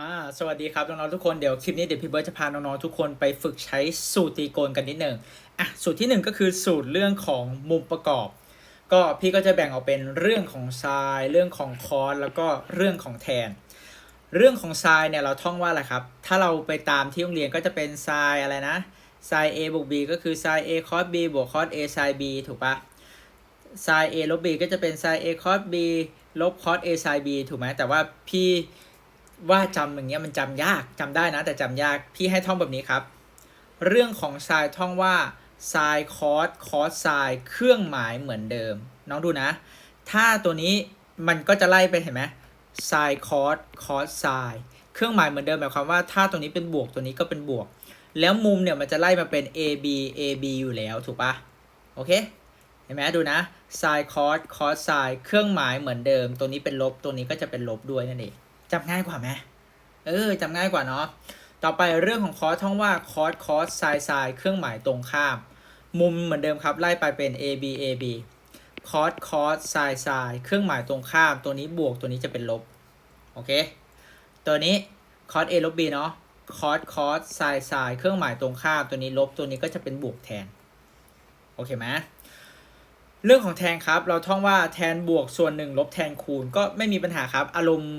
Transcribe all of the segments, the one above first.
อ่าสวัสดีครับน้องๆทุกคนเดี๋ยวคลิปนี้เดี๋ยวพี่เบิร์ตจะพาน้องๆทุกคนไปฝึกใช้สูตรตีโกนกันนิดหนึ่งอะสูตรที่หนึ่งก็คือสูตรเรื่องของมุมประกอบ ก็พี่ก็จะแบ่งออกเป็นเรื่องของทราย เรื่องของคอร์สแล้วก็เรื่องของแทน เรื่องของทรายเนี่ยเราท่องว่าอะไรครับ ถ้าเราไปตามที่โรงเรียนก็จะเป็นทรายอะไรนะทราย a บวก b ก็คือทราย a cos b บวก cos a sin b ถูกปะ sin a ลบ b ก็จะเป็น sin a cos b ลบ cos a sin b ถูกไหมแต่ว่าพี่ ว่าจำอย่างเงี้ยมันจำยากจำได้นะ แต่จำยากพี่ให้ท่องแบบนี้ครับ เรื่องของ sin ท่องว่า sin cos cos sin เครื่องหมายเหมือนเดิม น้องดูนะ ถ้าตัวนี้มันก็จะไล่ไปเห็นไหม sin cos cos sin เครื่องหมายเหมือนเดิมหมายความว่าถ้าตัวนี้เป็นบวกตัวนี้ก็เป็นบวก แล้วมุมเนี่ยมันจะไล่มาเป็น AB AB อยู่แล้วถูกปะโอเคเห็นไหมดูนะ sin cos cos sin เครื่องหมายเหมือนเดิม ตัวนี้เป็นลบ ตัวนี้ก็จะเป็นลบด้วยนั่นเอง จำง่ายกว่าไหมเออจำง่ายกว่าเนาะต่อไปเรื่องของ cos ท่องว่า cos cos sin sin เครื่องหมายตรงข้าม มุมเหมือนเดิมครับไล่ไปเป็น AB AB cos cos sin sin เครื่องหมายตรงข้าม ตัวนี้บวกตัวนี้จะเป็นลบโอเคตัวนี้ cos A ลบ B เนาะ cos cos sin sin เครื่องหมายตรงข้าม ตัวนี้ลบตัวนี้ก็จะเป็นบวกแทนโอเคไหมเรื่องของแทนครับ เราท่องว่าแทนบวกส่วนหนึ่งลบแทนคูณก็ไม่มีปัญหาครับ อารมณ์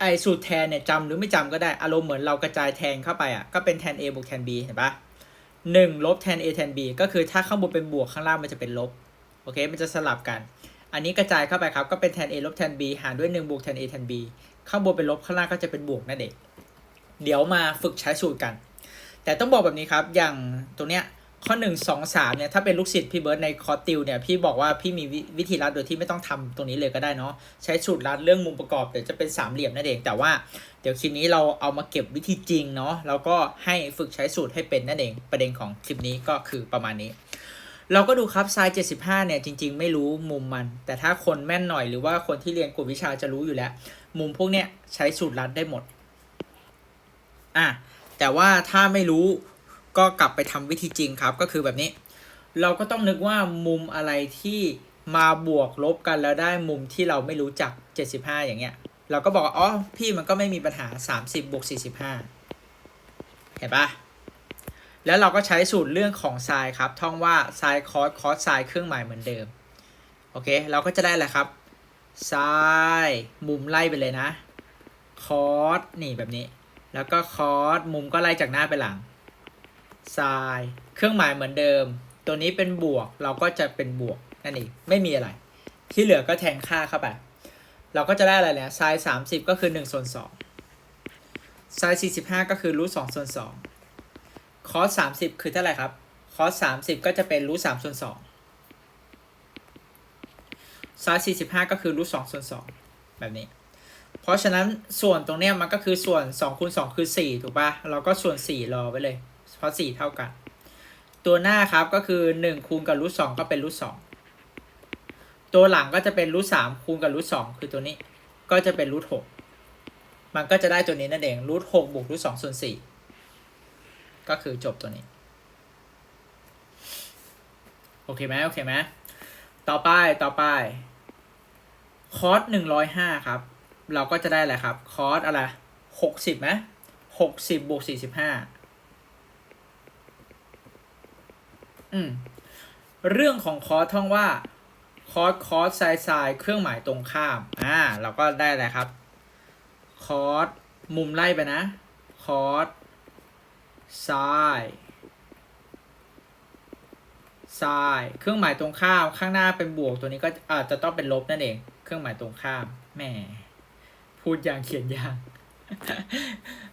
ไอสูตรแทนเนี่ยจำหรือไม่จำก็ได้อารมณ์เหมือนเรากระจายแทนเข้าไปอะก็เป็นแทน a บวกแทน b เห็นปะหนึ่งลบแทน a แทน b ก็คือถ้าข้างบนเป็นบวกข้างล่างมันจะเป็นลบโอเคมันจะสลับกัน อันนี้กระจายเข้าไปครับก็เป็นแทน a ลบแทน b หารด้วย1บวกแทน a แทน b ข้างบนเป็นลบข้างล่างก็จะเป็นบวกนั่นเองเดี๋ยวมาฝึกใช้สูตรกัน แต่ต้องบอกแบบนี้ครับอย่างตรงเนี้ย ข้อ 1 2 3เนี่ยถ้าเป็นลูกศิษย์พี่เบิร์ดในคอร์สติวเนี่ยพี่บอกว่าพี่มีวิวธีรัดโดยที่ไม่ต้องทำตรงนี้เลยก็ได้เนาะใช้สูตรรัดเรื่องมุมประกอบเดี๋ยวจะเป็นสามเหลี่ยมนั่นเองแต่ว่าเดี๋ยวคลิปนี้เราเอามาเก็บวิธีจริงเนาะแล้วก็ให้ฝึกใช้สูตรให้เป็นนั่นเอง ประเด็นของคลิปนี้ก็คือประมาณนี้ เราก็ดูครับไซน์75เนี่ยจริง ๆ ไม่รู้มุมมัน แต่ถ้าคนแม่นหน่อยหรือว่าคนที่เรียนกลุ่มวิชาจะรู้อยู่แล้ว มุมพวกเนี้ยใช้สูตรรัดได้หมดอะแต่ว่าถ้าไม่รู้ ก็กลับไปทำวิธีจริงครับ ก็คือแบบนี้ เราก็ต้องนึกว่ามุมอะไรที่มาบวกลบกันแล้วได้มุมที่เราไม่รู้จัก 75 อย่างเงี้ย เราก็บอกอ๋อพี่มันก็ไม่มีปัญหา 30บวก45 เห็นปะแล้วเราก็ใช้สูตรเรื่องของไซน์ครับ ท่องว่าไซน์คอสคอสไซน์เครื่องหมายเหมือนเดิม โอเค เราก็จะได้แหละครับไซน์มุมไล่ไปเลยนะคอสนี่แบบนี้ แล้วก็คอสมุมก็ไล่จากหน้าไปหลัง ไซน์เครื่องหมายเหมือนเดิม ตัวนี้เป็นบวก เราก็จะเป็นบวกนั่นเองไม่มีอะไร ที่เหลือก็แทนค่าเข้าไป เราก็จะได้อะไรเนี่ยไซน์สามสิบก็คือหนึ่งส่วนสองไซน์สี่สิบห้าก็คือรูทสองส่วนสองคอสสามสิบคือเท่าไหร่ครับ คอสสามสิบก็จะเป็นรูทสามส่วนสองไซน์สี่สิบห้าก็คือรูทสองส่วนสองแบบนี้ เพราะฉะนั้นส่วนตรงเนี้ยมันก็คือส่วน2คูณ2คือ4ถูกปะเราก็ส่วน4รอไว้เลย ราะ4เท่ากัน ตัวหน้าครับก็คือ1คูณกับรูท2ก็เป็นรูท2ตัวหลังก็จะเป็นรูท3คูณกับรูท2คือตัวนี้ก็จะเป็นรูท6มันก็จะได้ตัวนี้นั่นเองรูท6บวกรูท2ส่วน4ก็คือจบตัวนี้ โอเคไหมโอเคไหมต่อไปต่อไปคอส105ครับ เราก็จะได้อะไรครับ คอสอะไรหกสิบไหมหกสิบบวกสี่สิบห้า อืม เรื่องของคอสท่องว่าคอสคอสไซไซเครื่องหมายตรงข้าม อ่า เราก็ได้อะไรครับ คอสมุมไล่ไปนะ คอสไซไซเครื่องหมายตรงข้าม ข้างหน้าเป็นบวกตัวนี้ก็อาจจะต้องเป็นลบนั่นเอง เครื่องหมายตรงข้าม แหม พูดอย่างเขียนอย่าง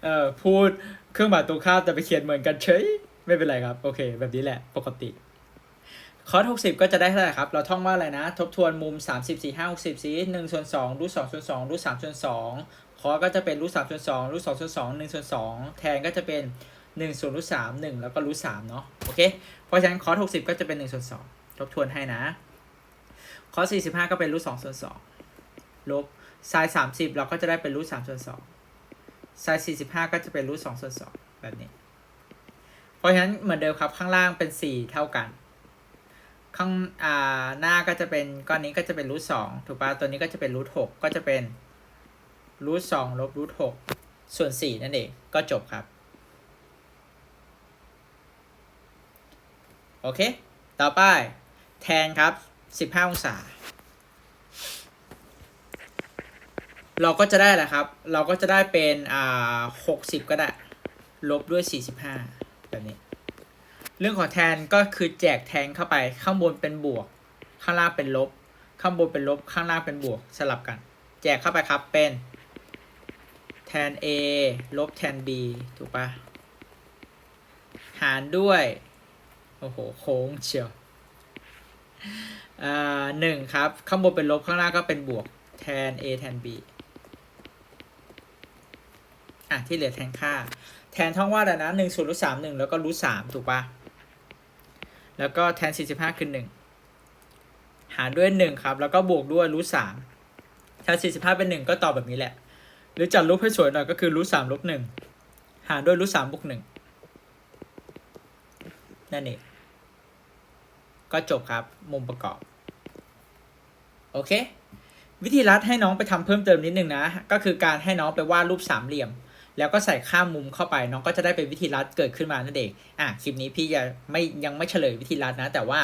เอ่อ พูดเครื่องหมายตรงข้ามแต่ไปเขียนเหมือนกันเฉย ไม่เป็นไรครับ โอเค แบบนี้แหละ ปกติ คอสหกสิบก็จะได้เท่าไหร่ครับ เราท่องว่าอะไรนะ ทบทวนมุมสามสิบสี่ห้าหกสิบสี่หนึ่งส่วนสองรูทสองส่วนสองรูทสามส่วนสองคอสก็จะเป็นรูทสามส่วนสองรูทสองส่วนสองหนึ่งส่วนสองแทนก็จะเป็นหนึ่งส่วนรูทสามหนึ่งแล้วก็รูทสามเนาะ โอเค เพราะฉะนั้นคอสหกสิบก็จะเป็นหนึ่งส่วนสองทบทวนให้นะ คอสสี่สิบห้าก็เป็นรูทสองส่วนสองลบไซน์สามสิบเราก็จะได้เป็นรูทสามส่วนสองไซน์สี่สิบห้าก็จะเป็นรูทสองส่วนสองแบบนี้ เพราะฉะนั้นเหมือนเดิมครับข้างล่างเป็นสี่เท่ากัน ข้างอ่าหน้าก็จะเป็นก้อนนี้ก็จะเป็นรูทสองถูกปะตัวนี้ก็จะเป็นรูทหกก็จะเป็นรูทสองลบรูทหกส่วนสี่นั่นเองก็จบครับ โอเค ต่อไปแทนครับสิบห้าองศา เราก็จะได้แหละครับ เราก็จะได้เป็นอ่าหกสิบก็ได้ ลบด้วยสี่สิบห้า แบบนี้ เรื่องของแทนก็คือแจกแทนเข้าไป ข้างบนเป็นบวก ข้างล่างเป็นลบ ข้างบนเป็นลบ ข้างล่างเป็นบวกสลับกัน แจกเข้าไปครับเป็นแทน a ลบแทน b ถูกปะหารด้วย โอ้โห โค้งเชียวอ่าหนึ่งครับ ข้างบนเป็นลบข้างล่างก็เป็นบวก แทน a แทน b อะ ที่เหลือแทนค่า แทนท่องว่าอะไรนะหนึ่งศูนย์รูทสามหนึ่งแล้วก็รูทสามถูกปะแล้วก็แทนสี่สิบห้าคือหนึ่งหารด้วยหนึ่งครับ แล้วก็บวกด้วยรูทสามแทนสี่สิบห้าเป็นหนึ่งก็ตอบแบบนี้แหละ หรือจัดรูปให้สวยหน่อยก็คือรูทสามลบหนึ่งหารด้วยรูทสามบวกหนึ่งนั่นเองก็จบครับมุมประกอบ โอเค วิธีรัดให้น้องไปทำเพิ่มเติมนิดนึงนะ ก็คือการให้น้องไปวาดรูปสามเหลี่ยม แล้วก็ใส่ข้ามมุมเข้าไป น้องก็จะได้เป็นวิธีรัดเกิดขึ้นมานั่นเองอะคลิปนี้พี่จะไม่ยังไม่เฉลยวิธีรัดนะ แต่ว่า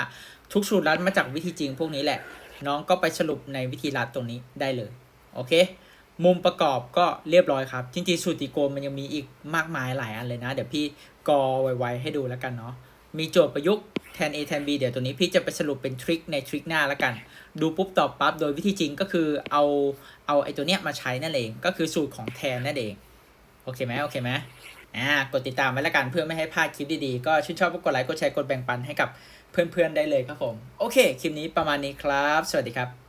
ทุกสูตรรัดมาจากวิธีจริงพวกนี้แหละ น้องก็ไปสรุปในวิธีรัดตรงนี้ได้เลยโอเค มุมประกอบก็เรียบร้อยครับ จริงๆสูตรตีโกมันยังมีอีกมากมายหลายอันเลยนะ เดี๋ยวพี่กอไวๆให้ดูแล้วกันเนาะมีโจทย์ประยุกต์แทน A แทน B เดี๋ยวตัวนี้พี่จะไปสรุปเป็นทริคในทริคหน้าแล้วกัน ดูปุ๊บตอบปั๊บโดยวิธีจริงก็คือเอาเอาไอ้ตัวเนี้ยมาใช้นั่นเอง ก็คือสูตรของแทนนั่นเอง โอเคไหมโอเคไหมอ่ากดติดตามไว้ละกันเพื่อไม่ให้พลาดคลิปดีๆ ก็ชื่นชอบก็กดไลค์กดแชร์กดแบ่งปันให้กับเพื่อนๆได้เลยครับผม โอเค คลิปนี้ประมาณนี้ครับ สวัสดีครับ